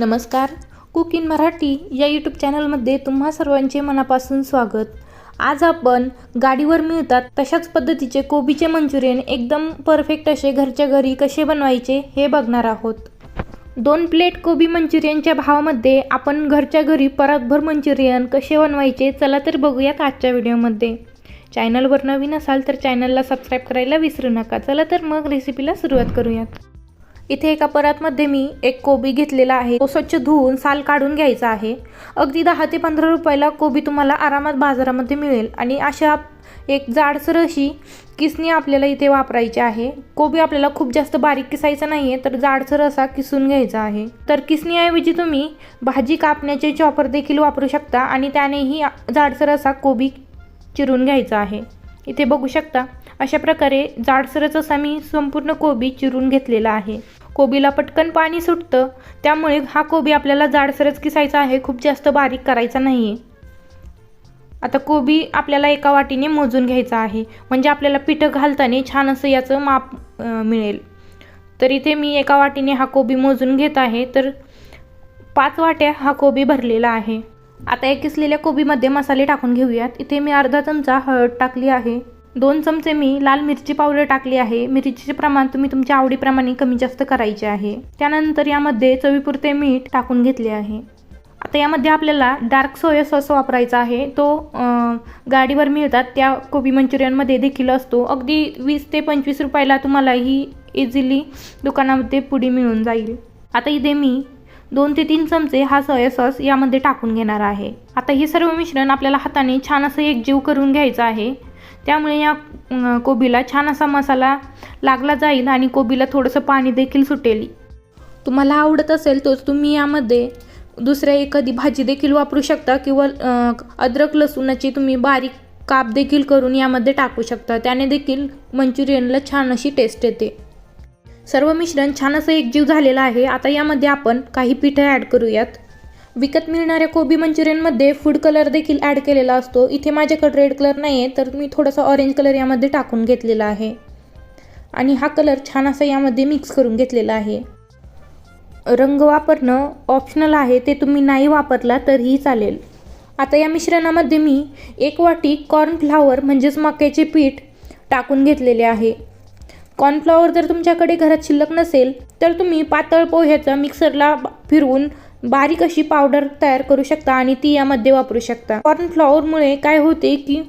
नमस्कार. Cook in Marathi या YouTube चॅनलमध्ये तुम्हा सर्वांचे मनापासून स्वागत. आज आपण गाडीवर मिळतात तशाच पद्धतीचे कोबीचे मंचुरियन एकदम परफेक्ट असे घरच्या घरी कसे बनवायचे हे बघणार आहोत. दोन प्लेट कोबी मंचुरियनच्या भावामध्ये आपण घरच्या घरी परतभर मंचुरियन कसे बनवायचे चला तर बघूयात आजच्या व्हिडिओमध्ये. चॅनलवर नवीन असाल तर चॅनलला सबस्क्राईब करायला विसरू नका. चला तर मग रेसिपीला सुरुवात करूयात. इथे एका परातमध्ये मी एक कोबी घेतलेला आहे. तो स्वच्छ धुवून साल काढून घ्यायचा आहे. अगदी दहा ते पंधरा रुपयाला कोबी तुम्हाला आरामात बाजारामध्ये मिळेल आणि अशा एक जाडसर अशी किसणी आपल्याला इथे वापरायची आहे. कोबी आपल्याला खूप जास्त बारीक किसायचा नाही आहे तर जाडसर असा किसून घ्यायचा आहे. तर किसणीऐवजी तुम्ही भाजी कापण्याचे चॉपर देखील वापरू शकता आणि त्यानेही जाडसर असा कोबी चिरून घ्यायचा आहे. इथे बघू शकता अशा प्रकारे जाडसरच असा मी संपूर्ण कोबी चिरून घेतलेला आहे. कोबीला पटकन पाणी सुटतं. त्यामुळे हा कोबी आपल्याला जाडसरच किसायचा आहे. खूप जास्त बारीक करायचा नाही आहे आता कोबी आपल्याला एका वाटीने मोजून घ्यायचा आहे. म्हणजे आपल्याला पिठं घालताना छान असं याचं माप मिळेल. तर इथे मी एका वाटीने हा कोबी मोजून घेत आहे. तर पाच वाट्या हा कोबी भरलेला आहे. आता या किसलेल्या कोबीमध्ये मसाले टाकून घेऊयात. इथे मी अर्धा चमचा हळद टाकली आहे. दोन चमचे मी लाल मिरची पावडर टाकली आहे. मिरचीचे प्रमाण तुम्ही तुमच्या आवडीप्रमाणे कमी जास्त करायचे आहे. त्यानंतर यामध्ये चवीपुरते मीठ टाकून घेतले आहे. आता यामध्ये आपल्याला डार्क सोया सॉस वापरायचा आहे. तो गाडीवर मिळतात. त्या कोबी मंचुरियनमध्ये देखील असतो. अगदी वीस ते पंचवीस रुपयाला तुम्हाला ही इझिली दुकानामध्ये पुडी मिळून जाईल. आता इथे मी दोन ते तीन चमचे हा सोया सॉस यामध्ये टाकून घेणार आहे. आता हे सर्व मिश्रण आपल्याला हाताने छान असं एकजीव करून घ्यायचं आहे. त्यामुळे या कोबीला छान असा मसाला लागला जाईल आणि कोबीला थोडंसं पाणी देखील सुटेल. तुम्हाला आवडत असेल तोच तुम्ही यामध्ये दुसऱ्या एखादी भाजी देखील वापरू शकता किंवा अद्रक लसूणाची तुम्ही बारीक काप देखील करून यामध्ये टाकू शकता. त्याने देखील मंचुरियनला छान अशी टेस्ट येते. सर्व मिश्रण छान असं एकजीव झालेलं आहे. आता यामध्ये आपण काही पिठं ॲड करूयात. विकत मिळणाऱ्या कोबी मंचुरियनमध्ये फूड कलर देखील ॲड केलेला असतो. इथे माझ्याकडे रेड कलर नाही आहे तर मी थोडासा ऑरेंज कलर यामध्ये टाकून घेतलेला आहे. आणि हा कलर छान असा यामध्ये मिक्स करून घेतलेला आहे. रंग वापरणं ऑप्शनल आहे ते तुम्ही नाही वापरला तरीही चालेल. आता या मिश्रणामध्ये मी एक वाटी कॉर्नफ्लावर म्हणजेच मक्याचे पीठ टाकून घेतलेले आहे. कॉर्नफ्लॉवर जर तुमच्याकडे घरात शिल्लक नसेल तर तुम्ही पातळ पोह्याचा मिक्सरला फिरवून बारीक अशी पावडर तयार करू शकता आणि ती यामध्ये वापरू शकता. कॉर्नफ्लॉवरमुळे काय होते की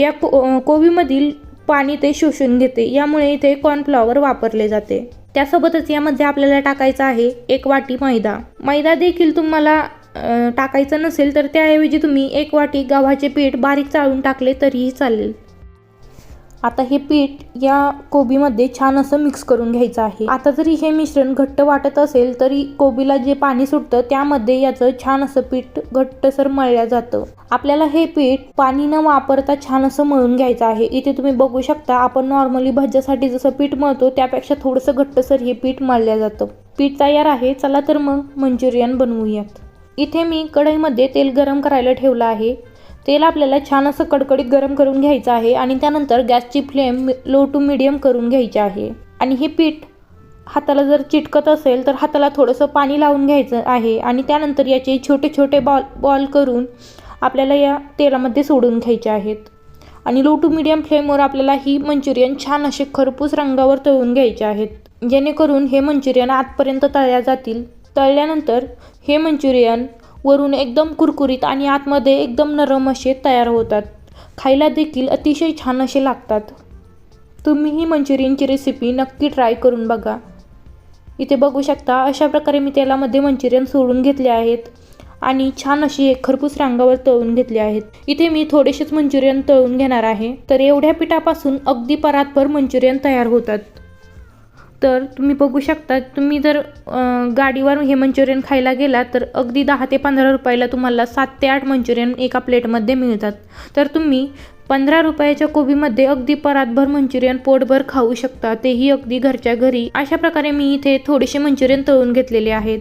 या को कोबीमधील पाणी ते शोषून घेते. यामुळे इथे कॉर्नफ्लॉवर वापरले जाते. त्यासोबतच यामध्ये आपल्याला टाकायचं आहे एक वाटी मैदा. मैदा देखील तुम्हाला टाकायचं टाकायचा नसेल तर त्याऐवजी तुम्ही एक वाटी गव्हाचे पीठ बारीक चाळून टाकले तरीही चालेल. आता हे पीठ या कोबीमध्ये छान असं मिक्स करून घ्यायचं आहे. आता जरी हे मिश्रण घट्ट वाटत असेल तरी कोबीला जे पाणी सुटतं त्यामध्ये याचं छान असं पीठ घट्टसर मळलं जातं. आपल्याला हे पीठ पाणी न वापरता छान असं मळून घ्यायचं आहे. इथे तुम्ही बघू शकता आपण नॉर्मली भज्यासाठी जसं पीठ मळतो त्यापेक्षा थोडंसं घट्टसर हे पीठ मळलं जातं. पीठ तयार आहे चला तर मग मंचुरियन बनवूयात. इथे मी कढईमध्ये तेल गरम करायला ठेवलं आहे. तेल आपल्याला छान असं कडकडीत गरम करून घ्यायचं आहे आणि त्यानंतर गॅसची फ्लेम लो टू मिडियम करून घ्यायची आहे. आणि हे पीठ हाताला जर चिटकत असेल तर हाताला थोडंसं पाणी लावून घ्यायचं आहे आणि त्यानंतर याचे छोटे छोटे बॉल बॉल करून आपल्याला या तेलामध्ये सोडून घ्यायचे आहेत. आणि लो टू मिडियम फ्लेमवर आपल्याला ही मंचुरियन छान असे खरपूस रंगावर तळून घ्यायचे आहेत. जेणेकरून हे मंचुरियन आतपर्यंत तळल्या जातील. तळल्यानंतर हे मंचुरियन वरून एकदम कुरकुरीत आणि आतमध्ये एकदम नरम असे तयार होतात. खायला देखील अतिशय छान असे लागतात. तुम्ही ही मंचुरियनची रेसिपी नक्की ट्राय करून बघा. इथे बघू शकता अशा प्रकारे मी तेलामध्ये मंचुरियन सोडून घेतले आहेत आणि छान अशी एक खरपूस रांगावर तळून घेतले आहेत. इथे मी थोडेसेच मंचुरियन तळून घेणार आहे. तर एवढ्या पिठापासून अगदी परातभर मंचुरियन तयार होतात. तर तुम्ही बघू शकता तुम्ही जर गाडीवर हे मंचुरियन खायला गेला तर अगदी दहा ते पंधरा रुपयाला तुम्हाला सात ते आठ मंचुरियन एका प्लेटमध्ये मिळतात. तर तुम्ही पंधरा रुपयाच्या कोबीमध्ये अगदी परातभर मंचुरियन पोटभर खाऊ शकता तेही अगदी घरच्या घरी. अशा प्रकारे मी इथे थोडेसे मंचुरियन तळून घेतलेले आहेत.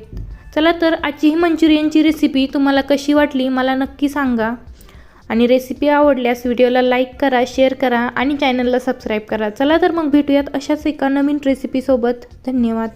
चला तर आजची ही मंचुरियनची रेसिपी तुम्हाला कशी वाटली मला नक्की सांगा. आणि रेसिपी आवडल्यास व्हिडिओला लाईक करा शेअर करा आणि चॅनलला सबस्क्राईब करा. चला तर मग भेटूयात अशाच एका नवीन रेसिपीसोबत धन्यवाद.